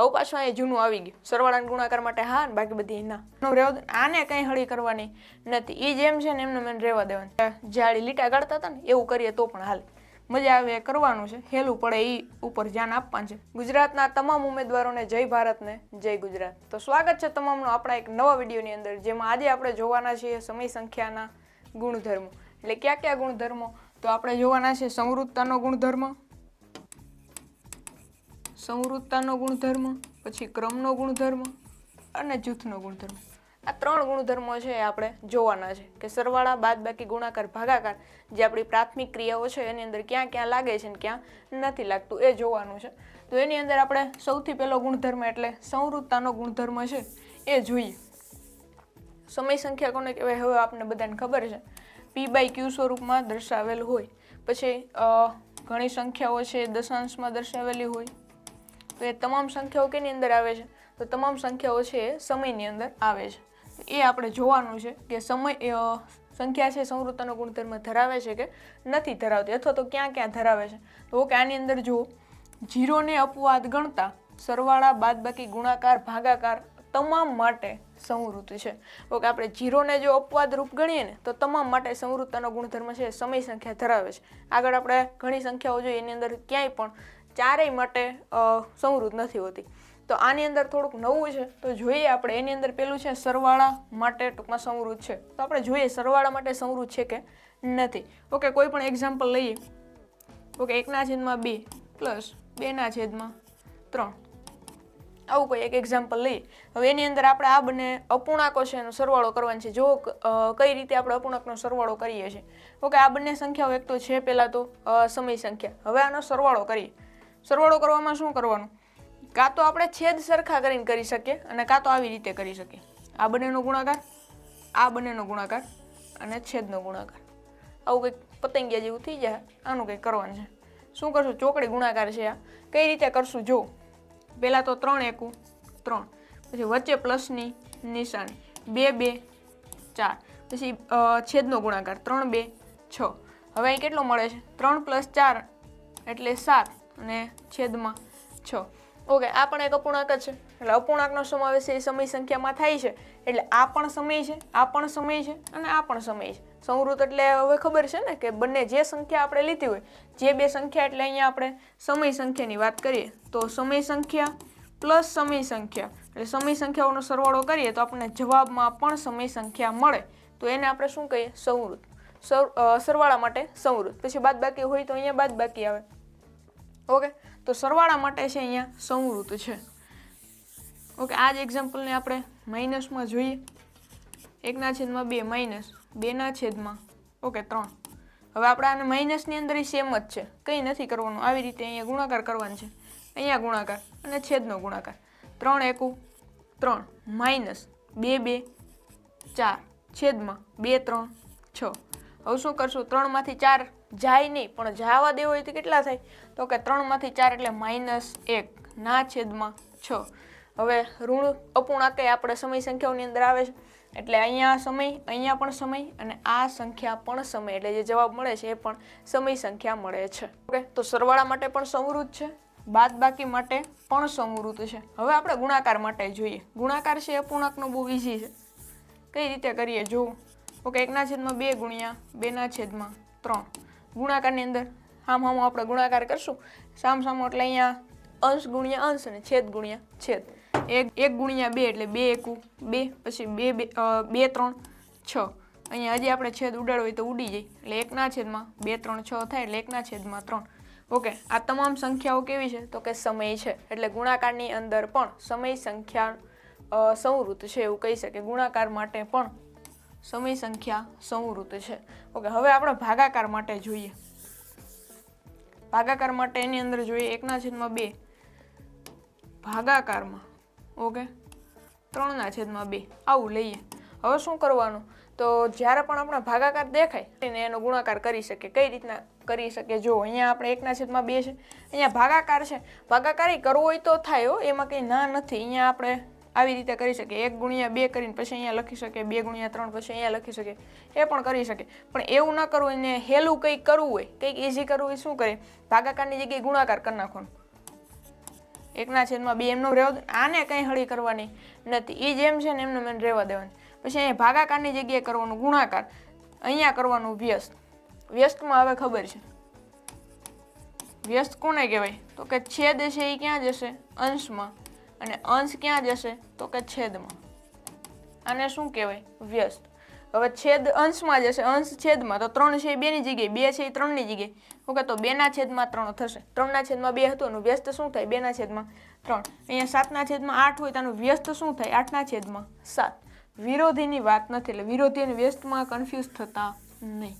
હવે પાછું અહીંયા જૂનું આવી ગયું. સરવાળાને ગુણાકાર માટે હા ને બાકી બધી ના. રહેવા દે આને કંઈ હળી કરવાની નથી. એ જેમ છે ને એમને મને રહેવા દેવાની. જાળી લીટા કાઢતા હતા ને એવું કરીએ તો પણ હાલ. મજા આવે એ કરવાનું છે. હેલું પડે એ ઉપર ધ્યાન આપવાનું છે. ગુજરાતના તમામ ઉમેદવારોને જય ભારતને જય ગુજરાત. તો સ્વાગત છે તમામનો આપણા એક નવા વિડીયોની અંદર, જેમાં આજે આપણે જોવાના છીએ સમય સંખ્યાના ગુણધર્મો. એટલે કયા કયા ગુણધર્મો? તો આપણે જોવાના છે સમૃદ્ધતાનો ગુણધર્મ સમૃદ્ધતાનો ગુણધર્મ, પછી ક્રમનો ગુણધર્મ અને જૂથનો ગુણધર્મ. આ ત્રણ ગુણધર્મો છે એ આપણે જોવાના છે કે સરવાળા, બાદબાકી, ગુણાકાર, ભાગાકાર જે આપણી પ્રાથમિક ક્રિયાઓ છે એની અંદર ક્યાં ક્યાં લાગે છે ને ક્યાં નથી લાગતું એ જોવાનું છે. તો એની અંદર આપણે સૌથી પહેલો ગુણધર્મ એટલે સંવૃત્તાનો ગુણધર્મ છે એ જોઈએ. સમય સંખ્યા કોને કહેવાય? હવે આપણે બધાને ખબર છે. પી બાય ક્યુ સ્વરૂપમાં દર્શાવેલ હોય. પછી ઘણી સંખ્યાઓ છે દશાંશમાં દર્શાવેલી હોય. તો એ તમામ સંખ્યાઓ કેની અંદર આવે છે? તો તમામ સંખ્યાઓ છે એ સમયની અંદર આવે છે. એ આપણે જોવાનું છે કે સમય સંખ્યા છે સમૃદ્ધતાનો ગુણધર્મ ધરાવે છે કે નથી ધરાવતી અથવા તો ક્યાં ક્યાં ધરાવે છે? તો કે આની અંદર જુઓ. જીરોને અપવાદ ગણતા સરવાળા, બાદબાકી, ગુણાકાર, ભાગાકાર તમામ માટે સમૃદ્ધ છે. ઓકે, આપણે જીરોને જો અપવાદ રૂપ ગણીએ ને, તો તમામ માટે સંવૃત્તાનો ગુણધર્મ છે સમય સંખ્યા ધરાવે છે. આગળ આપણે ઘણી સંખ્યાઓ જોઈએ, એની અંદર ક્યાંય પણ ચારેય માટે સમૃદ્ધ નથી હોતી. તો આની અંદર થોડુંક નવું છે. તો જોઈએ આપણે, એની અંદર પેલું છે, સરવાળા માટે ટૂંકમાં સમૃદ્ધ છે. તો આપણે જોઈએ, સરવાળા માટે સમૃદ્ધ છે કે નથી. ઓકે, કોઈ પણ એક્ઝામ્પલ લઈએ. ઓકે, એકના છેદમાં બે પ્લસ બેના છેદમાં ત્રણ. આવું કોઈ એક એક્ઝામ્પલ લઈએ. હવે એની અંદર આપણે આ બંને અપૂર્ણાંકો છે એનો સરવાળો કરવાનો છે. જો કઈ રીતે આપણે અપૂર્ણાંકનો સરવાળો કરીએ છીએ. ઓકે, આ બંને સંખ્યાઓ એક તો છે પહેલાં તો સમય સંખ્યા. હવે આનો સરવાળો કરીએ. સરવાળો કરવામાં શું કરવાનું? કાં તો આપણે છેદ સરખા કરીને કરી શકીએ અને કાં તો આવી રીતે કરી શકીએ. આ બંનેનો ગુણાકાર, આ બંનેનો ગુણાકાર અને છેદનો ગુણાકાર. આવું કંઈક પતંગિયા જેવું થઈ જાય, આનું કંઈક કરવાનું છે. શું કરશું? ચોકડી ગુણાકાર છે આ. કઈ રીતે કરશું? જો, પહેલાં તો ત્રણ એકું, ત્રણ. પછી વચ્ચે પ્લસની નિશાની, બે બે, ચાર. પછી છેદનો ગુણાકાર, ત્રણ, બે, છ. હવે અહીં કેટલો મળે છે? ત્રણ પ્લસ ચાર એટલે સાત. અને છેદમાં છ. ઓકે, આ પણ એક અપૂર્ણાંક છે. એટલે અપૂર્ણાંકનો સમાવેશ એ સમય સંખ્યામાં થાય છે. એટલે આ પણ સમય છે, આ પણ સમય છે અને આ પણ સમય છે. સંવૃત એટલે હવે ખબર છે ને કે બંને જે સંખ્યા આપણે લીધી હોય, જે બે સંખ્યા એટલે અહીંયા આપણે સમય સંખ્યાની વાત કરીએ, તો સમય સંખ્યા પ્લસ સમય સંખ્યા. એટલે સમય સંખ્યાઓનો સરવાળો કરીએ તો આપણને જવાબમાં પણ સમય સંખ્યા મળે. તો એને આપણે શું કહીએ? સંવૃત સર સરવાળા માટે સંવૃત પછી બાદબાકી હોય તો અહીંયા બાદબાકી આવે. ઓકે? તો સરવાળા માટે છે અહીંયા સંવૃત છે. ઓકે, આ જ એક્ઝામ્પલને આપણે માઇનસમાં જોઈએ. એકના છેદમાં બે માઇનસ બેના છેદમાં, ઓકે, ત્રણ. હવે આપણે આને માઇનસની અંદર એ સેમ જ છે. કંઈ નથી કરવાનું. આવી રીતે અહીંયા ગુણાકાર કરવાનો છે. અહીંયા ગુણાકાર અને છેદનો ગુણાકાર. ત્રણ એકુ, ત્રણ. માઇનસ બે બે, ચાર. છેદમાં બે, ત્રણ, છ. હવે શું કરશું? ત્રણમાંથી ચાર જાય નહીં, પણ જવા દેવો હોય તો કેટલા થાય? તો કે ત્રણમાંથી ચાર એટલે માઇનસ એક, ના છેદમાં છ. હવે ઋણ અપૂર્ણાંક આપણે સમય સંખ્યાઓની અંદર આવે છે? એટલે અહીંયા સમય, અહીંયા પણ સમય અને આ સંખ્યા પણ સમય. એટલે જે જવાબ મળે છે એ પણ સમય સંખ્યા મળે છે. ઓકે, તો સરવાળા માટે પણ સમૃદ્ધ છે. બાદબાકી માટે પણ સમૃદ્ધ છે. હવે આપણે ગુણાકાર માટે જોઈએ. ગુણાકાર છે અપૂર્ણાંકનો બહુ ઇઝી છે. કઈ રીતે કરીએ? જો ઓકે, એકના છેદમાં બે ગુણ્યા બેના છેદમાં ત્રણ. ગુણાકારની અંદર આમ આમ આપણે ગુણાકાર કરશું. સામ સામો એટલે અહીંયા અંશ ગુણ્યા અંશ અને છેદ ગુણ્યા છેદ. એક એક ગુણ્યા બે એટલે બે એકુ, બે, પછી બે બે બે, ત્રણ, છ. અહીંયા હજી આપણે છેદ ઉડાડવો હોય તો ઉડી જાય. એટલે એકના છેદમાં બે, ત્રણ, છ થાય એટલે એકના છેદમાં ત્રણ. ઓકે, આ તમામ સંખ્યાઓ કેવી છે? તો કે સમય છે. એટલે ગુણાકારની અંદર પણ સમય સંખ્યા સંવૃત છે એવું કહી શકે. ગુણાકાર માટે પણ સમય સંખ્યા સંવૃત છે. ઓકે, હવે આપણે ભાગાકાર માટે જોઈએ. ભાગાકાર માટે એની અંદર જોઈએ એકના છેદમાં બે. ભાગાકારમાં, ઓકે, ત્રણના છેદમાં બે. આવું લઈએ. હવે શું કરવાનું? તો જ્યારે પણ આપણે ભાગાકાર દેખાય, એને એનો ગુણાકાર કરી શકીએ કઈ રીતના કરી શકીએ જો અહીંયા આપણે એકના છેદમાં બે છે. અહીંયા ભાગાકાર છે. ભાગાકાર કરવો હોય તો થાય હો, એમાં કંઈ ના નથી. અહીંયા આપણે આવી રીતે કરી શકે. એક ગુણ્યા બે કરીને પછી અહીંયા લખી શકે, બે ગુણ્યા ત્રણ પછી અહીંયા લખી શકે. એ પણ કરી શકે. પણ એવું ન કરવું હોય ને હેલું કંઈક કરવું હોય, કંઈક ઇઝી કરવું હોય, શું કરે? ભાગાકારની જગ્યાએ ગુણાકાર કરી નાખવાનું. એકના છેદમાં બે એમનો રહેવા આને કંઈ હળી કરવાની નથી. એ જેમ છે ને એમને મને રહેવા દેવાની. પછી અહીંયા ભાગાકારની જગ્યાએ કરવાનું ગુણાકાર. અહીંયા કરવાનું વ્યસ્ત. વ્યસ્તમાં હવે ખબર છે. વ્યસ્ત કોને કહેવાય? તો કે છેદ છે એ ક્યાં જશે? અંશમાં. અને અંશ ક્યાં જશે? તો કે છેદમાં. આને શું કહેવાય? વ્યસ્ત. હવે છેદ અંશમાં જશે. અંશ છેદમાં. તો ત્રણ છે એ બેની જગ્યાએ. બે છે એ ત્રણની જગ્યાએ. ઓકે તો બેના છેદમાં ત્રણ થશે. ત્રણના છેદમાં બે હતું, એનું વ્યસ્ત શું થાય? બેના છેદમાં ત્રણ. અહીંયા સાતના છેદમાં આઠ હોય તો એનું વ્યસ્ત શું થાય? આઠના છેદમાં સાત. વિરોધીની વાત નથી. એટલે વિરોધી અને વ્યસ્તમાં કન્ફ્યુઝ થતા નહીં.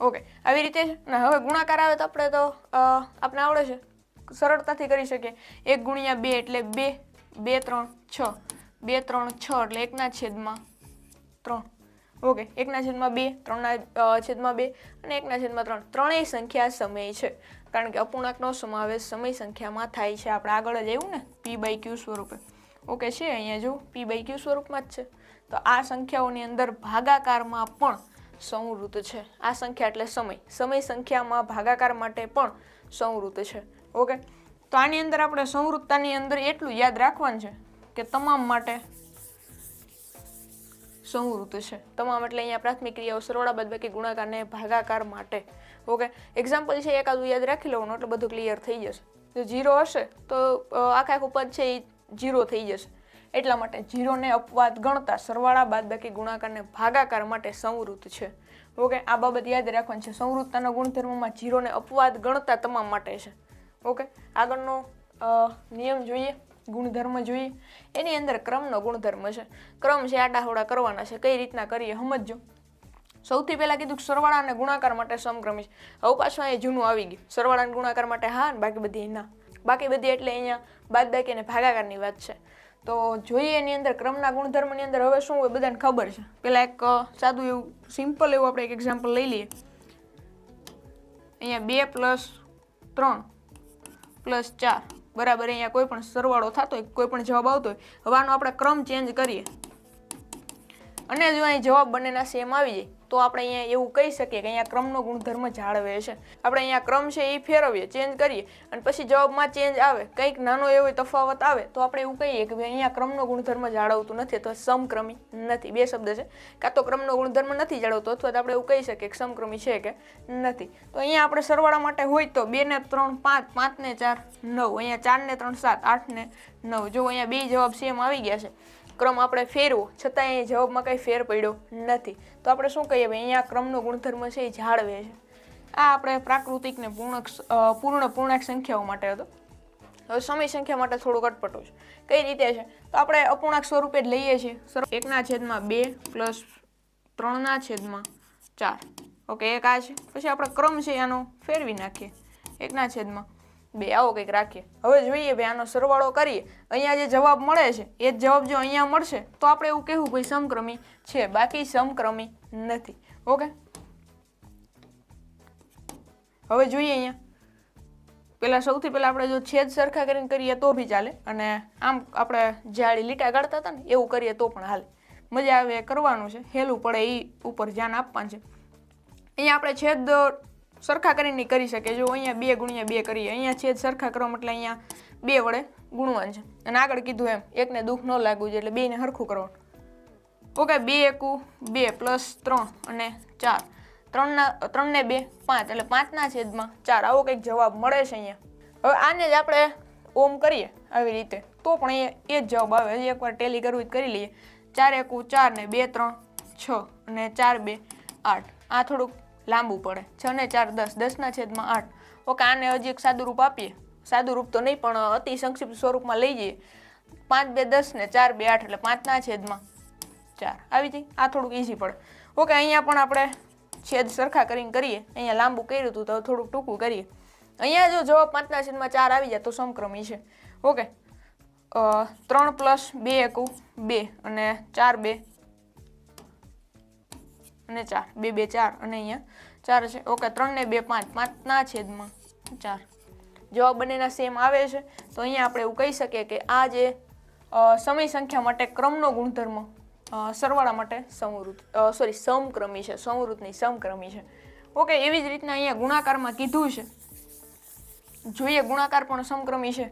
ઓકે આવી રીતે હવે ગુણાકાર આવે તો આપણે તો આપણે આવડે છે? સરળતાથી કરી શકીએ. એક ગુણ્યા બે એટલે બે બે, ત્રણ, છ. બે, ત્રણ, છ એટલે એકના છેદમાં ત્રણ. ઓકે એકના છેદમાં બે, ત્રણના છેદમાં બે અને એકના છેદમાં ત્રણ. ત્રણેય સંખ્યા સમય છે. કારણ કે અપૂર્ણાંકનો સમાવેશ સમય સંખ્યામાં થાય છે. આપણે આગળ જ આવ્યું ને? પી બાય ક્યુ સ્વરૂપે. ઓકે છે અહીંયા જો? પી બાય ક્યુ સ્વરૂપમાં જ છે. તો આ સંખ્યાઓની અંદર ભાગાકારમાં પણ સંવૃત છે. આ સંખ્યા એટલે સમય. સમય સંખ્યામાં ભાગાકાર માટે પણ સંવૃત છે. ઓકે? તો આની અંદર આપણે સંવૃત્તાની અંદર એટલું યાદ રાખવાનું છે કે તમામ માટે સંવૃત્ત છે. તમામ એટલે અહીંયા પ્રાથમિક ક્રિયાઓ, સરવાળા બાદબાકી બાકી ને ભાગાકાર માટે. ઓકે? એક્ઝામ્પલ છે, એકાદું યાદ રાખી લેવાનું, એટલે બધું ક્લિયર થઈ જશે. જો જીરો હશે, તો આખા આખું પદ છે એ જીરો થઈ જશે. એટલા માટે જીરોને અપવાદ ગણતા સરવાળા, બાદબાકી બાકી ગુણાકારને ભાગાકાર માટે સંવૃત્ત છે. ઓકે? આ બાબત યાદ રાખવાની છે. સંવૃત્તાના ગુણધર્મમાં જીરોને અપવાદ ગણતા તમામ માટે છે. ઓકે આગળનો નિયમ જોઈએ, ગુણધર્મ જોઈએ. એની અંદર ક્રમનો ગુણધર્મ છે. ક્રમ છે આડાહોડા કરવાના છે. કઈ રીતના કરીએ સમજો સૌથી પહેલાં કીધું કે સરવાળા અને ગુણાકાર માટે સમક્રમી છે હવે પાછું અહીંયા જૂનું આવી ગયું. સરવાળા અને ગુણાકાર માટે હા ને બાકી બધી ના. બાકી બધી એટલે અહીંયા બાદ બાકી અને ભાગાકારની વાત છે. તો જોઈએ એની અંદર ક્રમના ગુણધર્મની અંદર હવે શું હોય બધાને ખબર છે. પહેલાં એક સાદું એવું સિમ્પલ એવું આપણે એક એક્ઝામ્પલ લઈ લઈએ. અહીંયા બે પ્લસ ત્રણ. પ્લસ ચાર બરાબર, અહીંયા કોઈ પણ સરવાળો થતો હોય, કોઈ પણ જવાબ આવતો હોય હવે આનો આપણે ક્રમ ચેન્જ કરીએ. અને જો અહીં જવાબ બંનેના સેમ આવી જાય તો આપણે અહીંયા એવું કહી શકીએ કે અહીંયા ક્રમનો ગુણધર્મ જાળવે છે. આપણે અહીંયા ક્રમ છે એ ફેરવીએ ચેન્જ કરીએ અને પછી જવાબમાં ચેન્જ આવે, કંઈક નાનો એવો તફાવત આવે તો આપણે એવું કહીએ કે ભાઈ અહીંયા ક્રમનો ગુણધર્મ જાળવતું નથી અથવા સમક્રમી નથી. બે શબ્દ છે. કાં તો ક્રમનો ગુણધર્મ નથી જાળવતો અથવા તો આપણે એવું કહી શકીએ કે સમક્રમી છે કે નથી. તો અહીંયા આપણે સરવાળા માટે હોય તો બે ને ત્રણ પાંચ પાંચ ને ચાર, નવ. અહીંયા ચાર ને ત્રણ સાત, આઠ ને નવ. જો અહીંયા બે જવાબ સેમ આવી ગયા છે. ક્રમ આપણે ફેરવો, છતાં એ જવાબમાં કંઈ ફેર પડ્યો નથી. તો આપણે શું કહીએ ભાઈ, અહીંયા ક્રમનો ગુણધર્મ છે એ જાળવે છે. આ આપણે પ્રાકૃતિક ને પૂર્ણક પૂર્ણ પૂર્ણાંક સંખ્યાઓ માટે હતો. હવે સમય સંખ્યા માટે થોડુંક અટપટો છે. કઈ રીતે છે? તો આપણે અપૂર્ણાંક સ્વરૂપે જ લઈએ છીએ. એકના છેદમાં બે પ્લસ ત્રણના છેદમાં ચાર. ઓકે, એક આ છે. પછી આપણે ક્રમ છે આનો ફેરવી નાખીએ. એકના છેદમાં બે આવો કંઈક રાખીએ. હવે જોઈએ ભાઈ આનો સરવાળો કરીએ. અહીંયા જે જવાબ મળે છે, એ જ જવાબ જો અહીંયા મળશે, તો આપણે એવું કહેવું ભાઈ સમક્રમી છે, બાકી સમક્રમી નથી. ઓકે? હવે જોઈએ અહીંયા. પહેલાં સૌથી પહેલાં આપણે જો છેદ સરખા કરીને કરીએ તો બી ચાલે. અને આમ આપણે જાળી લીટા કાઢતા હતા ને, એવું કરીએ તો પણ હાલે. મજા આવે કરવાનું છે. હેલું પડે એ ઉપર ધ્યાન આપવાનું છે. અહીંયા આપણે છેદ સરખા કરીને કરી શકે. જો અહીંયા બે ગુણ્યા બે કરીએ. અહીંયા છેદ સરખા કરો એટલે અહીંયા બે વડે ગુણવાન છે. અને આગળ કીધું એમ, એકને દુઃખ ન લાગવું જોઈએ એટલે બેને સરખું કરવાનું. ઓકે, બે એકુ, બે પ્લસ ત્રણ અને ચાર. ત્રણના, ત્રણને બે, પાંચ. એટલે પાંચના છેદમાં ચાર. આવો કંઈક જવાબ મળે છે અહીંયા. હવે આને જ આપણે ઓમ કરીએ આવી રીતે. તો પણ એ એ જ જવાબ આવે. હજી એકવાર ટેલી કરવી કરી લઈએ. ચાર એકુ ચાર ને બે, ત્રણ, છ અને ચાર બે, આઠ. આ થોડુંક લાંબુ પડે. છ ને ચાર, દસ, દસના છેદમાં આઠ. ઓકે, આને હજી એક સાદું રૂપ આપીએ. સાદું રૂપ તો નહીં, પણ અતિ સંક્ષિપ્ત સ્વરૂપમાં લઈ જઈએ. પાંચ, બે, દસ ને ચાર, બે, આઠ, એટલે પાંચના છેદમાં ચાર. આવી જાય? આ થોડુંક ઇઝી પડે. ઓકે, અહીંયા પણ આપણે છેદ સરખા કરીને કરીએ. અહીંયા લાંબુ કર્યું હતું, તો થોડુંક ટૂંકું કરીએ. અહીંયા જો જવાબ પાંચના છેદમાં ચાર આવી જાય, તો સમક્રમી છે. ઓકે. ત્રણ પ્લસ બે એકું બે અને ચાર બે અને ચાર. બે બે, ચાર. અને અહીંયા ચાર છે. ઓકે, ત્રણ ને બે, પાંચ. પાંચના છેદમાં. ચાર. જવાબ બંનેના સેમ આવે છે. તો અહીંયા આપણે એવું કહી શકીએ કે આ જે સમય સંખ્યા માટે ક્રમનો ગુણધર્મ સરવાળા માટે સંવૃત સોરી સમક્રમી છે. સંવૃત નહીં, સમક્રમી છે. ઓકે, એવી જ રીતના અહીંયા ગુણાકારમાં કીધું છે. જોઈએ ગુણાકાર પણ સમક્રમી છે.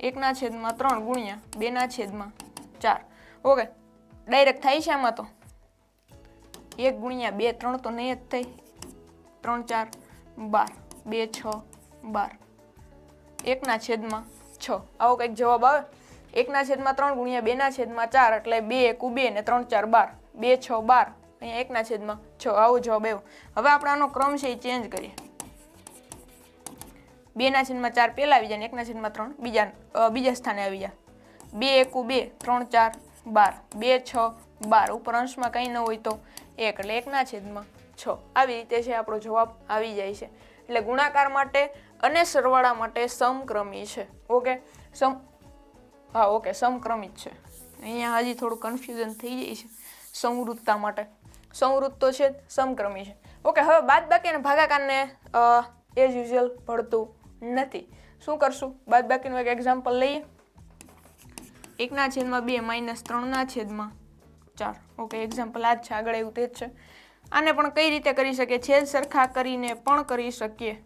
એકના છેદમાં ત્રણ ગુણ્યા બેના છેદમાં ચાર. ઓકે, ડાયરેક્ટ થાય છે આમાં તો? એક ગુણ્યા બે, ત્રણ તો નહીં જ થઈ. ત્રણ, ચાર, બાર, બે, છ, બાર. એકના છેદમાં છ. આવો કંઈક જવાબ આવે? એકના છેદમાં ત્રણ ગુણ્યા બેના છેદમાં ચાર એટલે બે એકુ બે ને ત્રણ, ચાર, બાર. બે, છ, બાર. અહીંયા એકના છેદમાં છ. આવો જવાબ આવ્યો. હવે આપણે આનો ક્રમ છે એ ચેન્જ કરીએ. બેના છેદમાં ચાર પહેલાં આવી જાય ને એકના છેદમાં ત્રણ બીજા બીજા સ્થાને આવી જાય. બે એકુ બે, ત્રણ, ચાર, બાર. બે, છ બાર ઉપર અંશમાં કંઈ ન હોય તો એક એટલે એકના છેદમાં છ. આવી રીતે છે આપણો જવાબ આવી જાય છે. એટલે ગુણાકાર માટે અને સરવાળા માટે સમક્રમી છે. ઓકે? સમ હા, ઓકે, સમક્રમિત છે. અહીંયા હજી થોડું કન્ફ્યુઝન થઈ જાય છે. સંવૃત્તા માટે. સંવૃત્ત તો છે સમક્રમી છે. ઓકે, હવે બાદ બાકીના ભાગાકારને એઝ યુઝ્યુઅલ ભળતું નથી. શું કરશું? બાદ બાકીનું એક એક્ઝામ્પલ લઈએ. એકના છેદમાં બે, માઇનસ ત્રણના છેદમાં ચાર ઓકે એક્ઝામ્પલ આ જ છે, આગળ એવું તે જ છે. આને પણ કઈ રીતે કરી શકીએ? છેદ સરખા કરીને પણ કરી શકીએ.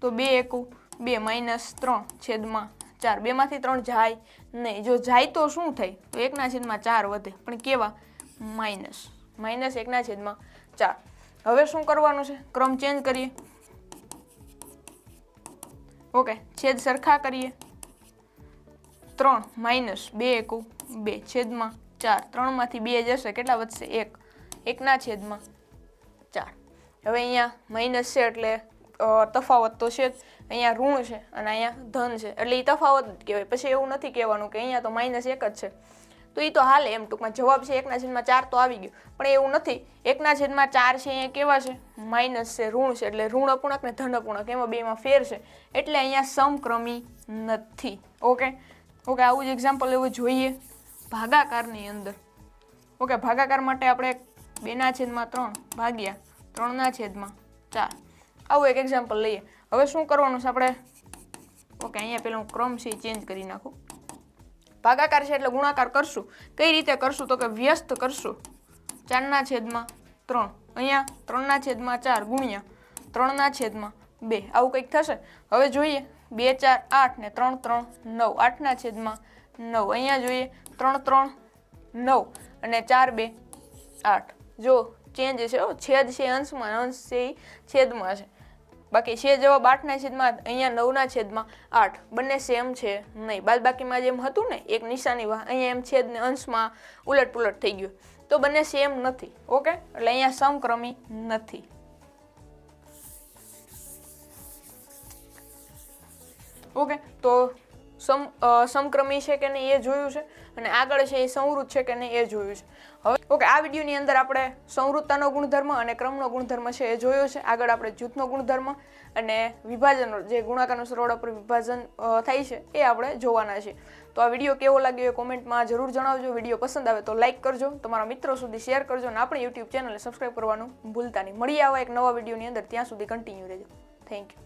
તો બે એકુ, બે માઇનસ ત્રણ છેદમાં ચાર. બેમાંથી ત્રણ જાય નહીં. જો જાય તો શું થાય? તો એકના છેદમાં ચાર વધે. પણ કેવા? માઇનસ માઇનસ એકના છેદમાં ચાર. હવે શું કરવાનું છે? ક્રમ ચેન્જ કરીએ. ઓકે છેદ સરખા કરીએ. ત્રણ માઇનસ બે એકુ, બે છેદમાં ચાર. ત્રણમાંથી બે જશે. કેટલા વધશે? એક. એકના છેદમાં ચાર. હવે અહીંયા માઇનસ છે એટલે તફાવત તો છે જ. અહીંયા ઋણ છે અને અહીંયા ધન છે. એટલે એ તફાવત જ કહેવાય. પછી એવું નથી કહેવાનું કે અહીંયા તો માઇનસ એક જ છે. તો એ તો હાલ એમ ટૂંકમાં. જવાબ છે એકના છેદમાં ચાર તો આવી ગયો. પણ એવું નથી. એકના છેદમાં ચાર છે અહીંયા કેવા છે? માઇનસ છે, ઋણ છે. એટલે ઋણ અપૂર્ણક ને ધન અપૂર્ણક. એમાં બેમાં ફેર છે. એટલે અહીંયા સમક્રમી નથી. ઓકે? ઓકે, આવું જ એક્ઝામ્પલ એવું જોઈએ. ભાગાકારની અંદર. ઓકે, ભાગાકાર માટે આપણે બેના છેદમાં ત્રણ ભાગ્યા ત્રણના છેદમાં ચાર. આવું એક એક્ઝામ્પલ લઈએ. હવે શું કરવાનું છે આપણે? ઓકે, અહીંયા પેલો ક્રમ છે ચેન્જ કરી નાખું. ભાગાકાર છે એટલે ગુણાકાર કરશું. કઈ રીતે કરશું? તો કે વ્યસ્ત કરશું. ચારના છેદમાં ત્રણ. અહીંયા ત્રણના છેદમાં ચાર ગુણ્યા ત્રણના છેદમાં બે. આવું કંઈક થશે? હવે જોઈએ. બે, ચાર, આઠ ને ત્રણ ત્રણ, નવ. આઠના છેદમાં નવ. અહીંયા જોઈએ ત્રણ ત્રણ નવ અને ચાર બે આઠ. જો ચેન્જ છે હો, છેદ છે અંશમાં અંશ છે એ છેદમાં છે. બાકી છે જવાબ આઠના છેદમાં અહીંયા નવના છેદમાં આઠ. બંને સેમ છે નહીં. બાદ બાકીમાં જેમ હતું ને એક નિશાની વાહ અહીંયા એમ છેદ ને અંશમાં ઉલટ પુલટ થઈ ગયું. તો બંને સેમ નથી ઓકે? એટલે અહીંયા સમક્રમી નથી. ઓકે? તો સમ સમક્રમી છે કે નહીં એ જોયું છે અને આગળ છે એ સંવૃત છે કે નહીં એ જોયું છે. હવે, ઓકે, આ વિડીયોની અંદર આપણે સંવૃત્તાનો ગુણધર્મ અને ક્રમનો ગુણધર્મ છે એ જોયો છે. આગળ આપણે જૂથનો ગુણધર્મ અને વિભાજન જે ગુણાકારનો સરવાળા પર વિભાજન થાય છે એ આપણે જોવાના છે. તો આ વીડિયો કેવો લાગ્યો એ કોમેન્ટમાં જરૂર જણાવજો. વીડિયો પસંદ આવે તો લાઇક કરજો. તમારા મિત્રો સુધી શેર કરજો અને આપણી યુટ્યુબ ચેનલને સબસ્ક્રાઈબ કરવાનું ભૂલતા નહીં. મળી આવા એક નવા વિડીયોની અંદર. ત્યાં સુધી કન્ટિન્યુ રહેજો. Thank you.